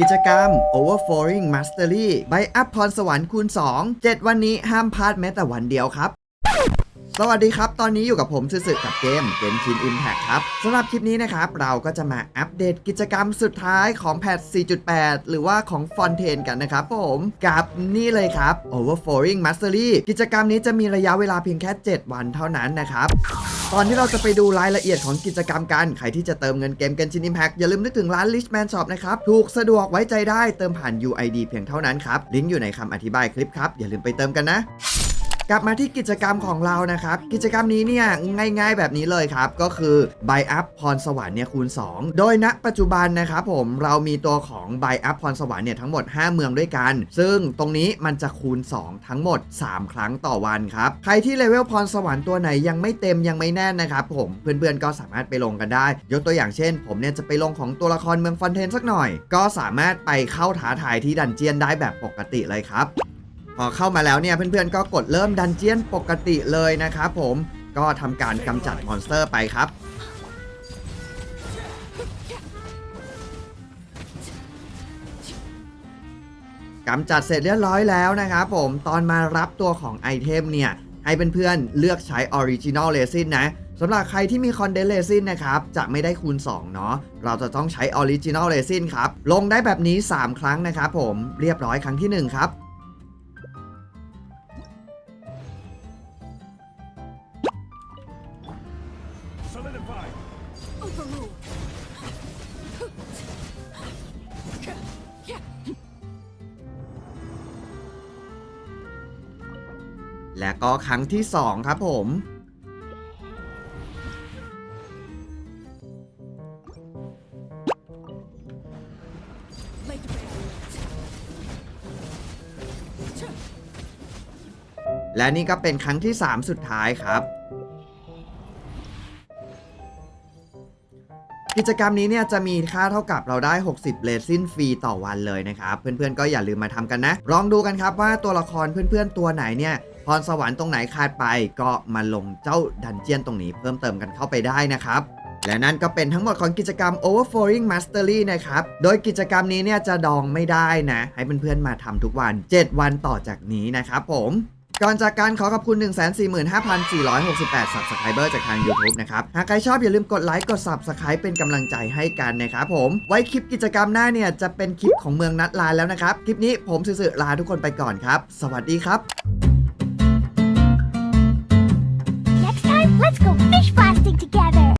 กิจกรรม Overflowing Mastery ใบอัพพรสวรรค์คูณ 2 7 วันนี้ห้ามพลาดแม้แต่วันเดียวครับ สวัสดีครับ ตอนนี้อยู่กับผมซื่อๆกับเกมเกมชิน Impact ครับสำหรับคลิปนี้นะครับ เราก็จะมาอัปเดตกิจกรรมสุดท้ายของแพท 4.8 หรือว่าของ f o n t a i n กันนะครับผมกับนี่เลยครับ Overflowing Mastery กิจกรรมนี้จะมีระยะเวลาเพียงแค่ 7 วันเท่านั้นนะครับ ตอนที่เราจะไปดูรายละเอียดของกิจกรรมกัน ใครที่จะเติมเงินเกมกันชิน Impact อย่าลืมนึกถึงร้าน Richman Shop นะครับ ถูกสะดวกไว้ใจได้เติมผ่าน UID เพียงเท่านั้นครับ ลิงก์อยู่ในคำอธิบายคลิปครับ อย่าลืมไปเติมกันนะ กลับมาที่กิจกรรมของเรานะครับ กิจกรรมนี้เนี่ยง่าย ๆ แบบนี้เลยครับ ก็คือใบอัพพรสวรรค์เนี่ยคูณ 2 โดยณปัจจุบันนะครับผมเรามีตัวของใบอัพพรสวรรค์เนี่ยทั้งหมด 5 เมืองด้วยกัน ซึ่งตรงนี้มันจะคูณ 2 ทั้งหมด 3 ครั้งต่อวันครับ ใครที่เลเวลพรสวรรค์ตัวไหนยังไม่เต็มยังไม่แน่นนะครับผมเพื่อนๆก็สามารถไปลงกันได้ ยกตัวอย่างเช่น ผมเนี่ยจะไปลงของตัวละครเมืองฟอนเทนสักหน่อย ก็สามารถไปเข้าท้าทายที่ดันเจียนได้แบบปกติเลยครับ พอเข้ามาแล้วเนี่ยเพื่อนๆก็กดเริ่มดันเจียนปกติเลยนะครับผมก็ทำการกำจัดมอนสเตอร์ไปครับกำจัดเสร็จเรียบร้อยแล้วนะครับผมตอนมารับตัวของไอเทมเนี่ย ให้เพื่อนๆเลือกใช้ Original Resin นะสำหรับใครที่มี Condensed Resin นะครับ จะไม่ได้คูณ 2 เนาะเราจะต้องใช้ Original Resin ครับ ลงได้แบบนี้ 3 ครั้งนะครับผมเรียบร้อยครั้งที่ 1 ครับ Solidify. Overruled. และก็ครั้งที่ 2 ครับผม และนี่ก็เป็นครั้งที่ 3 สุดท้ายครับ กิจกรรมนี้เนี่ยจะมีค่าเท่ากับเราได้ 60เลซินฟรีต่อวันเลยนะครับ เพื่อนๆก็อย่าลืมมาทำกันนะ ลองดูกันครับว่าตัวละครเพื่อนๆตัวไหนเนี่ยพรสวรรค์ตรงไหนขาดไปก็มาลงเจ้าดันเจียนตรงนี้เพิ่มเติมกันเข้าไปได้นะครับและนั่นก็เป็นทั้งหมดของกิจกรรม Overflowing Mastery นะครับ โดยกิจกรรมนี้เนี่ยจะดองไม่ได้นะ ให้เพื่อนๆมาทำทุกวัน 7 วันต่อจากนี้นะครับผม ก่อนจากการขอขอบคุณ 145,468 Subscriber จากทาง YouTube นะครับ หากใครชอบอย่าลืมกดไลค์กด Subscribe เป็นกำลังใจให้กันนะครับผม ไว้คลิปกิจกรรมหน้าเนี่ย จะเป็นคลิปของเมืองนัดลาแล้วนะครับ คลิปนี้ผมสื่อลาทุกคนไปก่อนครับ สวัสดีครับ Next time, let's go fish blasting together.